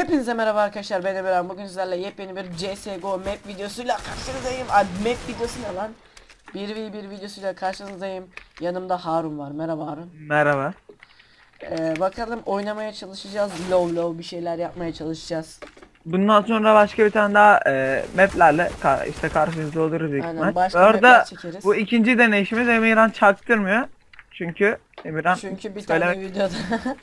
Hepinize merhaba arkadaşlar ben Emirhan bugün sizlerle yepyeni bir CSGO map videosuyla karşınızdayım Abi map videosu ne lan 1v1 videosuyla karşınızdayım Yanımda Harun var merhaba Harun Merhaba. ee, Bakalım oynamaya çalışacağız low low bir şeyler yapmaya çalışacağız Bundan sonra başka bir tane daha e, maplerle ka- işte karşınızda oluruz büyük Aynen, ihtimal. çekeriz. bu ikinci deneyişimiz Emirhan çaktırmıyor. Çünkü Emirhan Çünkü bir söylemek- tane videoda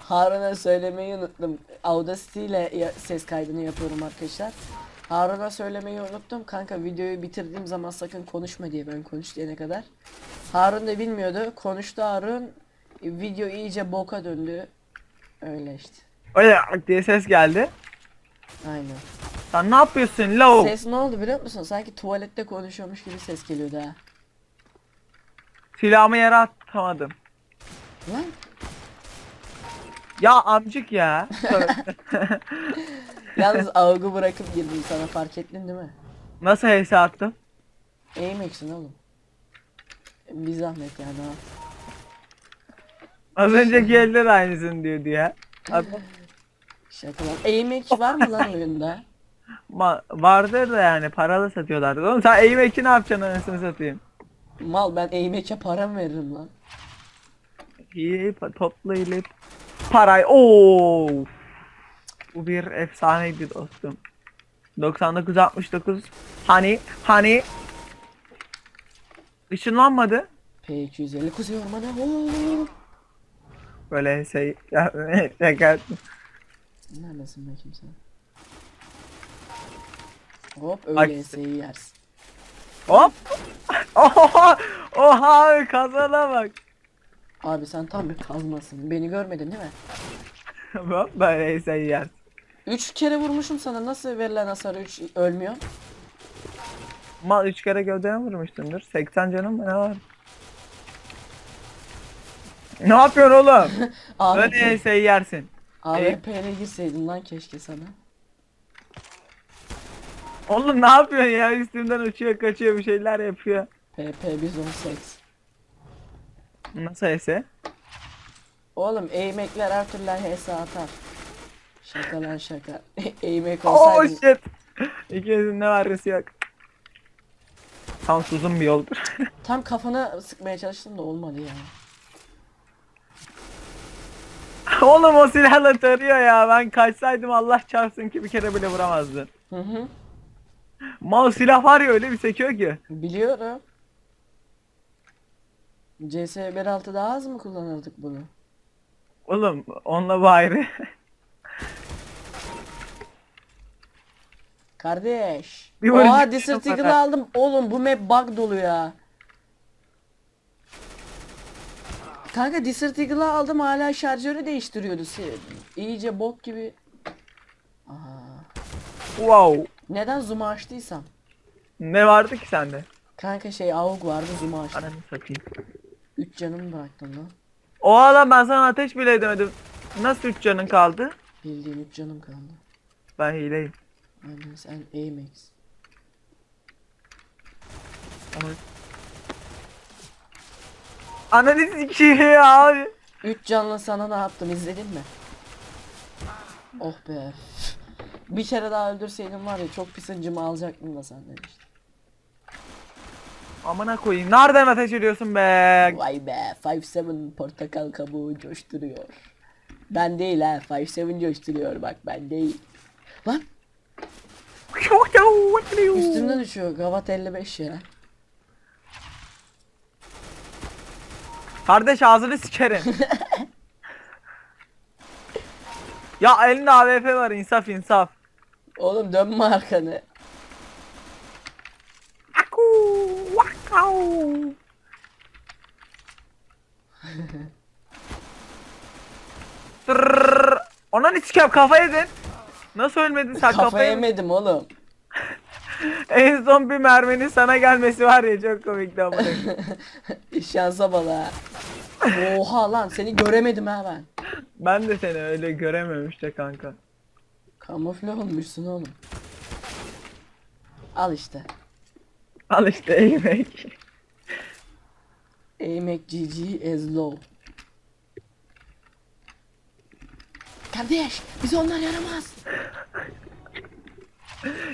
Harun'a söylemeyi unuttum. Audacity ile ses kaydını yapıyorum arkadaşlar. Harun'a söylemeyi unuttum. Kanka videoyu bitirdiğim zaman sakın konuşma diye ben konuş diyene kadar. Harun da bilmiyordu. Konuştu Harun. Video iyice boka döndü. Öyle işte. Öyle diye ses geldi. Aynen. Sen ne yapıyorsun low? Ses ne oldu biliyor musun? Sanki tuvalette konuşuyormuş gibi ses geliyordu ha. Silahımı yere atamadım. Lan Ya amcık ya. yalnız avgu bırakıp girdim sana fark ettin değil mi? Nasıl HS attım? Eğmeksin oğlum. Bir zahmet yani ha. Az önceki eller aynısını diyordu ya. Adam- Şaka lan. Eğmek var mı lan oyunda? Ma- vardır da yani paralı satıyorlardı. Oğlum sen eğim ne yapacaksın anasını satayım? Mal ben eğmeke para mı veririm lan? İyi pa- toplayıp parayı Oo. Bu bir efsaneydi dostum. 9969 hani hani ışınlanmadı. P250 kuzey ormanı. Oo. Böyle şey şaka. Neredesin bakayım sen? Hop öyle eseyi yersin. Hop. Oha! Oha kazana bak. Abi sen tam bir kazmasın. Beni görmedin değil mi? Hop böyle şey yer. Üç kere vurmuşum sana. Nasıl verilen hasar 3 ölmüyor? Mal 3 kere gövdene vurmuşsundur. 80 canım mı ne var? Ne yapıyorsun oğlum? Öyle AWP, şey yersin. AWP'ye girseydin lan keşke sana. Oğlum ne yapıyorsun ya? Üstümden uçuyor, kaçıyor, bir şeyler yapıyor. PP biz 18. Nasıl ese? Oğlum eğmekler her türlü HS atar. Şaka lan şaka. Eğmek Oh olsaydı shit. İkinizin ne varısı yok. Tam uzun bir yoldur. tam kafana sıkmaya çalıştım da olmadı ya. Oğlum o silahla tarıyor ya. Ben kaçsaydım Allah çarpsın ki bir kere bile vuramazdın. Hı hı. Mal silah var ya öyle bir sekiyor ki. Biliyorum. CS 1.6 daha az mı kullanırdık bunu? Oğlum onunla bu ayrı. Kardeş. Bir Oha Desert Eagle'ı kafa. aldım. Oğlum bu map bug dolu ya. Kanka Desert Eagle'ı aldım hala şarjörü değiştiriyordu. Se- İyice bok gibi. Aha. Wow. Neden zoom'u açtıysam? Ne vardı ki sende? Kanka şey AUG vardı zoom'u açtım. Ananı satayım. 3 canımı bıraktım lan. O adam ben sana ateş bile edemedim. Nasıl 3 canın kaldı? Bildiğin 3 canım kaldı. Ben hileyim. Aynen sen Amex. Ananı sikeyim abi. 3 canlı sana ne yaptım izledin mi? Oh be. Bir kere daha öldürseydim var ya çok pis incimi alacaktım da senden işte. Amına koyayım. Nereden ateş ediyorsun be? Vay be 5-7 portakal kabuğu coşturuyor. Ben değil ha 5-7 coşturuyor bak ben değil. Lan üstümden uçuyor Gavat 55 ya. Kardeş ağzını sikerim. ya elinde AWP var insaf insaf. Oğlum dönme arkanı. Aku. Tırrrr. Ona ne sikeyim kafa yedin. Nasıl ölmedin sen Kafa kafayı? yemedim oğlum. En son bir merminin sana gelmesi var ya çok komikti ama. Şansa bala. Oha lan seni göremedim ha ben. ben de seni öyle görememiş de kanka. Kamufle olmuşsun oğlum. Al işte. Al işte eğmek. Aim GG as low. Kardeş bize onlar yaramaz.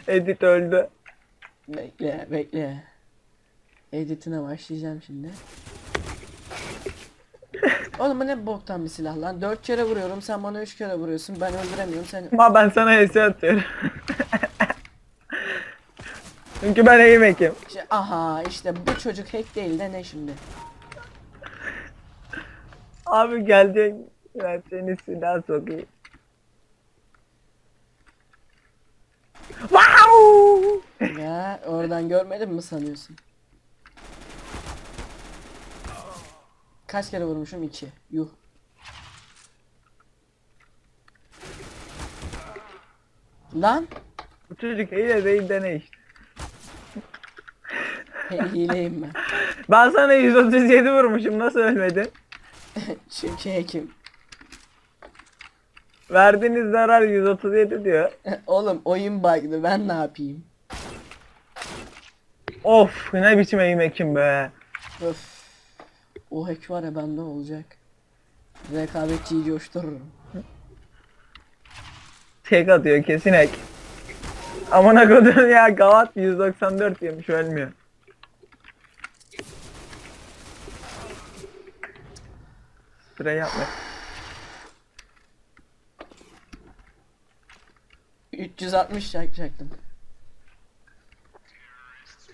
Edit öldü. Bekle bekle. Editine başlayacağım şimdi. Oğlum bu ne boktan bir silah lan. 4 kere vuruyorum sen bana 3 kere vuruyorsun. Ben öldüremiyorum seni. Ama ben sana hesi atıyorum. Çünkü ben iyi mekim. İşte, aha işte bu çocuk hack değil de ne şimdi? Abi gelecek. Ben seni silah sokayım. Wow! Ya oradan görmedin mi sanıyorsun? Kaç kere vurmuşum? 2. Yuh. Lan Bu çocuk hile değil de ne işte. Hileyim ben. Ben sana 137 vurmuşum nasıl ölmedin? Çünkü hekim. Verdiğiniz zarar 137 diyor. Oğlum oyun bug'dı ben ne yapayım? Of ne biçim eğim ekim be. Öf. O hack var ya bende olacak. Rekabetçiyi coştururum. Tek atıyor kesin ek. Amına kodum ya Gavat 194 yemiş ölmüyor. Süre yapma. 360 çakacaktım.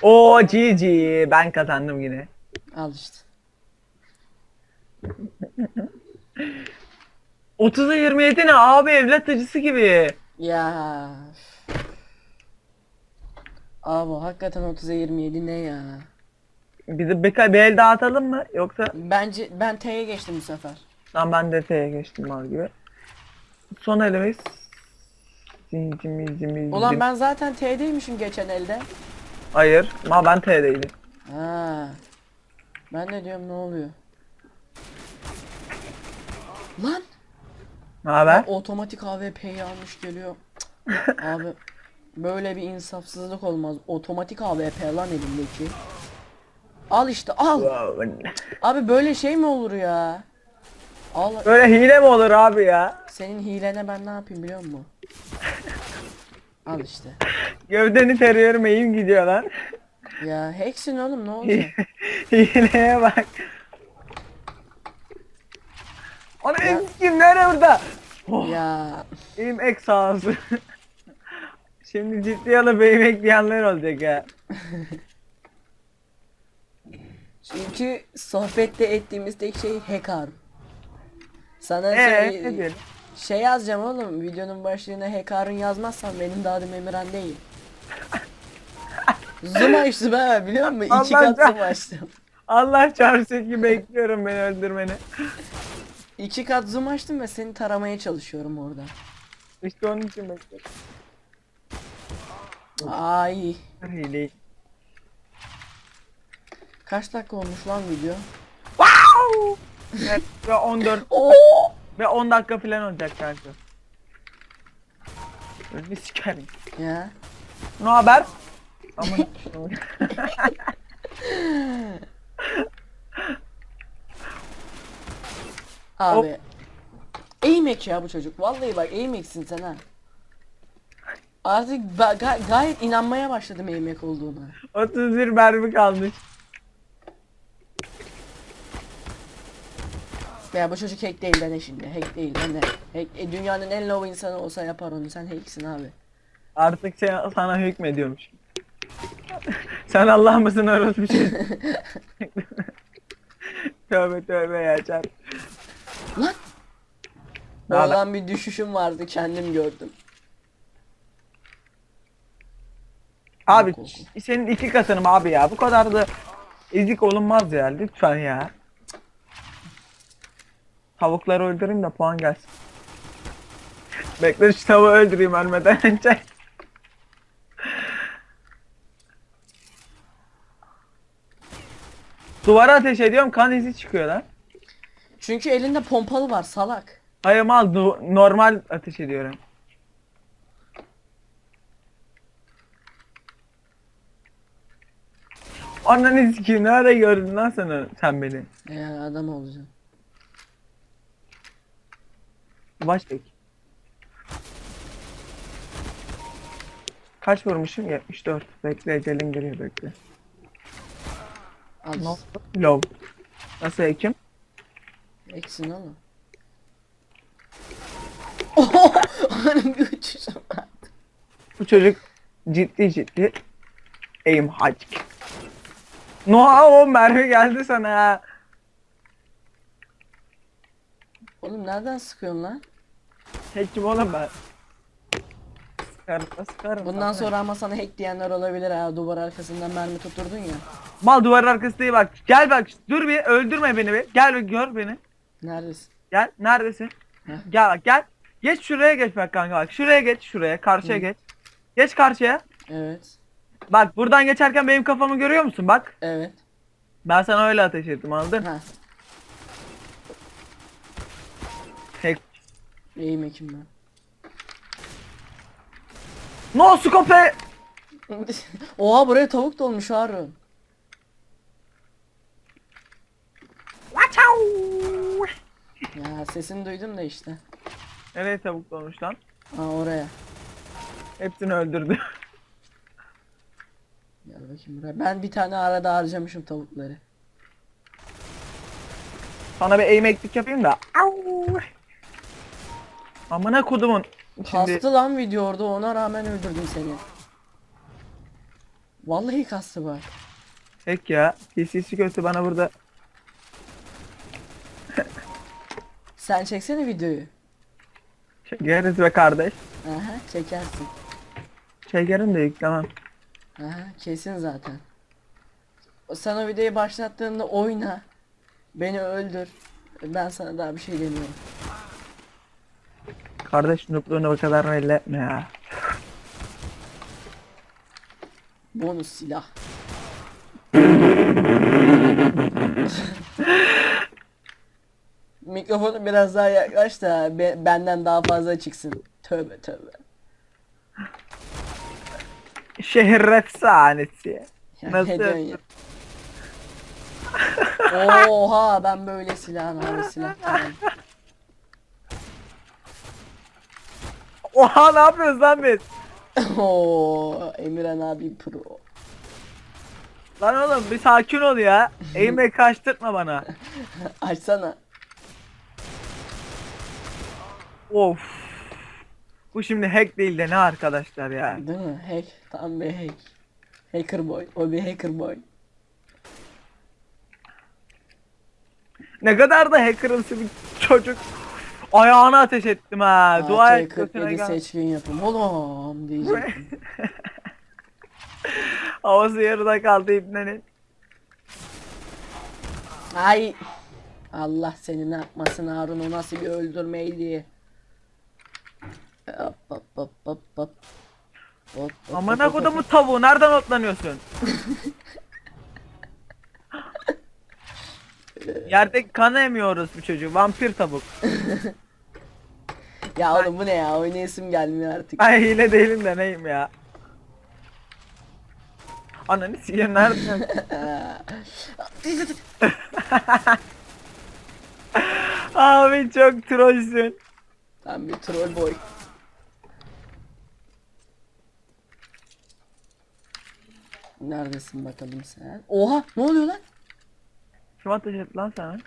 Oo GG ben kazandım yine. Al işte. 30'a 27 ne abi evlat acısı gibi. Ya. Abi hakikaten 30'a 27 ne ya? Bizi bir, bir el daha atalım mı yoksa Bence ben T'ye geçtim bu sefer. Lan ben de T'ye geçtim mal gibi. Son elimiz. Zincimi zimi Ulan zim- ben zaten T'deymişim geçen elde. Hayır ma ben T'deydim. Ha. Ben de diyorum ne oluyor? Lan Ne haber? otomatik AWP'yi almış geliyor. Abi böyle bir insafsızlık olmaz. Otomatik AWP lan elimdeki. Al işte al. Abi böyle şey mi olur ya? Al Böyle hile mi olur abi ya? senin hilene ben ne yapayım biliyor musun? Al işte. Gövdeni teriyorum eğim gidiyor lan. Ya hacksin oğlum ne olacak? Hileye bak. Onu Ya. kim nerede burada? Oh, ya eğim ek. Şimdi ciddi alıp eğim ekleyenler olacak ya. çünkü sohbette ettiğimiz tek şey hacker. Sana Eee şey, ne diyelim? şey yazacağım oğlum videonun başlığına hacker'ın yazmazsan benim de adım Emirhan değil. zoom açtım ha biliyor musun? İki Allah kat zoom açtım. Allah çarpsın ki bekliyorum beni öldürmeni. İki kat zoom açtım ve seni taramaya çalışıyorum orada. İşte onun için bekliyorum. Ay. Hile. Kaç dakika olmuş lan video? Wow! Evet, ve 14 Oo! ve 10 dakika falan olacak kanka. Bir sikerim. Ya. Ne haber? Aman. Abi. Eğmek ya bu çocuk. Vallahi bak eğmeksin sen ha. Artık ga- gayet inanmaya başladım eğmek olduğuna. 31 mermi kalmış. Ya bu çocuk hack değil de ne şimdi? Hack değil de ne? Hack, e, dünyanın en low insanı olsa yapar onu. Sen hacksin abi. Artık sen, sana hükmediyormuş. sen Allah mısın orospu şey? tövbe tövbe ya çarp. Lan! Ne haber? Oradan bir düşüşüm vardı kendim gördüm. Abi yok. senin iki katınım abi ya. Bu kadar da ezik olunmaz ya lütfen ya. Tavukları öldüreyim de puan gelsin. Bekle şu tavuğu öldüreyim ölmeden önce. Duvara ateş ediyorum kan izi çıkıyor lan. Çünkü elinde pompalı var salak. Hayır mal normal ateş ediyorum. Ananı sikeyim nerede gördün lan sen, sen beni? Ee, adam olacağım. Baş bek. Kaç vurmuşum? 74. Bekle ecelin geliyor bekle. Al. Low. Nasıl ekim? Eksin oğlum. Oho! Onun bir uçuşu var. Bu çocuk ciddi ciddi aim hack. Noa o mermi geldi sana. Oğlum nereden sıkıyorsun lan? Hackim oğlum ben. Sıkarım sıkarım. Bundan sonra ama sana hack diyenler olabilir ha. Duvar arkasından mermi tutturdun ya. Mal duvarın arkası değil bak. Gel bak dur bir öldürme beni bir. Gel bir gör beni. Neredesin? Gel neredesin? Heh. Gel bak gel. Geç şuraya geç bak kanka bak. Şuraya geç şuraya. Karşıya Hı. geç. Geç karşıya. Evet. Bak buradan geçerken benim kafamı görüyor musun? Bak. Evet. Ben sana öyle ateş ettim anladın? Ha. Hack. İyiyim Ekim ben. No scope. Oha buraya tavuk dolmuş Harun. Watch out. Ya sesini duydum da işte. Nereye tavuk olmuş lan? Ha oraya. Hepsini öldürdü. Gel bakayım buraya. Ben bir tane arada harcamışım tavukları. Sana bir aim eklik yapayım da. Au. Amına kodumun. Şimdi Kastı lan video orada ona rağmen öldürdüm seni. Vallahi kastı bak. Tek ya. PC'si kötü bana burada. Sen çeksene videoyu. Çekeriz be kardeş. Aha çekersin. Çekerim de yüklemem. Aha kesin zaten. Sen o videoyu başlattığında oyna. Beni öldür. Ben sana daha bir şey demiyorum. Kardeş nupluğunu bu kadar belli etme ya. Bonus silah. Mikrofonu biraz daha yaklaş da be- benden daha fazla çıksın. Tövbe tövbe. Şehir efsanesi. Ya Nasıl? ne diyorsun ya? Oha ben böyle silahın abi silah. Oha ne yapıyoruz lan biz? Oo Emirhan abi pro. Lan oğlum bir sakin ol ya. Aim'e kaçtırtma bana. Açsana. Of. Bu şimdi hack değil de ne arkadaşlar ya. Değil mi? Hack. Tam bir hack. Hacker boy. O bir hacker boy. Ne kadar da hackerımsı bir çocuk. Ayağına ateş ettim ha. Dua et götüne AK-47 gel. seçkin yapım. Oğlum diyecektim. Havası yarıda kaldı ibnenin. Ay. Allah seni ne yapmasın Harun o nasıl bir öldürmeydi. Hop hop hop hop hop. Hop, hop, Amına hop, tavuğu nereden otlanıyorsun? Yerdeki kanı emiyoruz bu çocuğu. Vampir tavuk. Ya oğlum bu ne ya oynayasım gelmiyor artık. Ben hile değilim de neyim ya. Ananı sikeyim nereden? Abi çok trollsün. Tam bir troll boy. Neredesin bakalım sen? Oha ne oluyor lan? Kim ateş etti lan sana?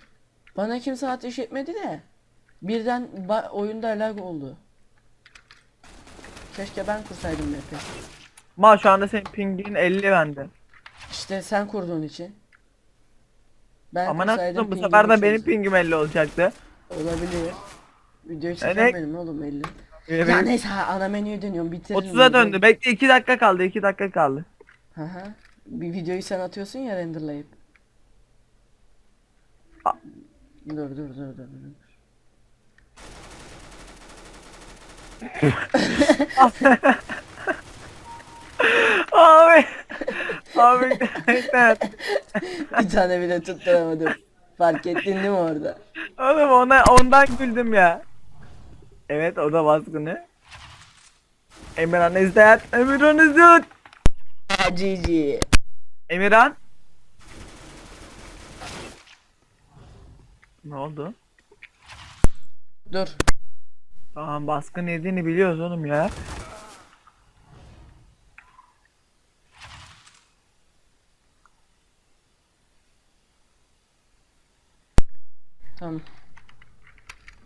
Bana kimse ateş etmedi de. Birden oyunda lag oldu. Keşke ben kursaydım map'i. Ma şu anda senin pingin 50 bende. İşte sen kurduğun için. Ben Ama nasıl bu sefer de benim pingim 50 olacaktı. Olabilir. Videoyu çeken Evet. benim oğlum 50. Ee, Ya neyse ana menüye dönüyorum bitiririm. 30'a döndü. Bekle 2 dakika kaldı 2 dakika kaldı. Hı. Bir videoyu sen atıyorsun ya renderlayıp. A- Dur dur dur dur. dur. Abi. Abi internet. Bir tane bile tutturamadım. Fark ettin değil mi orada? Oğlum ona ondan güldüm ya. Evet o da baskını. Emirhan dead. Emirhan dead. GG. Emirhan? Ne oldu? Dur. Tamam baskın yediğini biliyoruz oğlum ya. Tamam.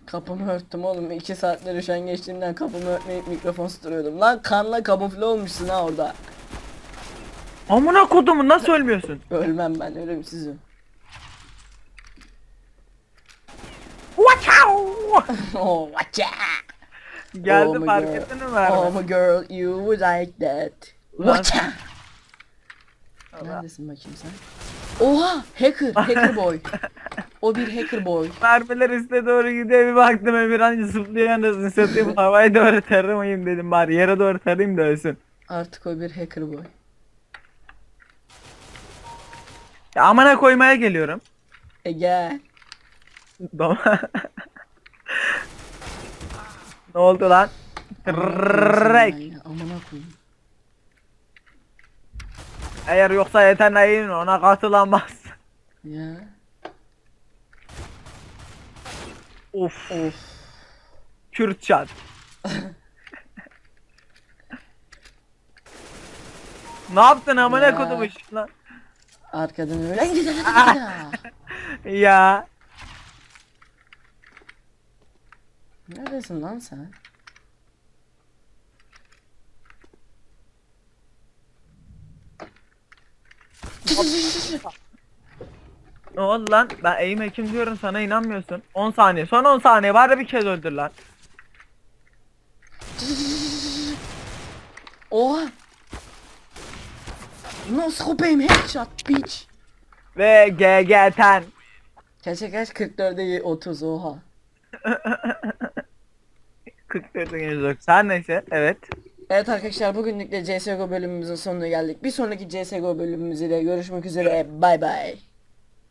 Kapımı örttüm oğlum. 2 saatler üşengeçliğimden kapımı örtmeyip mikrofon tutturuyordum. Lan kanla kamufle olmuşsun ha orada. Amına kodumu nasıl ölmüyorsun? Ölmem ben ölümsüzüm. Watch out! oh watcha. Geldi Oh fark ettin mi Merve? Oh my girl you would like that. Lan- Watcha. Neredesin bakayım sen? Oha hacker hacker boy. O bir hacker boy. Mermiler üste doğru gidiyor bir baktım Emirhan zıplıyor anasını satayım havaya doğru taramayayım dedim bari yere doğru tarayayım da ölsün. Artık o bir hacker boy. Ya amına koymaya geliyorum. Ege. Ne oldu lan? Amına koyayım. Eğer yoksa yeteneğin ona katılamaz. Ya. Of. Of. Kürt çat. ne yaptın amına Ya. lan? Arkadan öyle gidelim Ya. Neredesin lan sen? Ne oldu lan? Ben aim hekim diyorum sana inanmıyorsun. 10 saniye. Son 10 saniye. Bari bir kez öldür lan. Oha! No scope'im headshot bitch. Ve GG ten. Kaça kaç 44'e 30 oha. 44 109. Her neyse. Evet. Evet arkadaşlar bugünlük de CSGO bölümümüzün sonuna geldik. Bir sonraki CSGO bölümümüzde görüşmek üzere. Bay bay.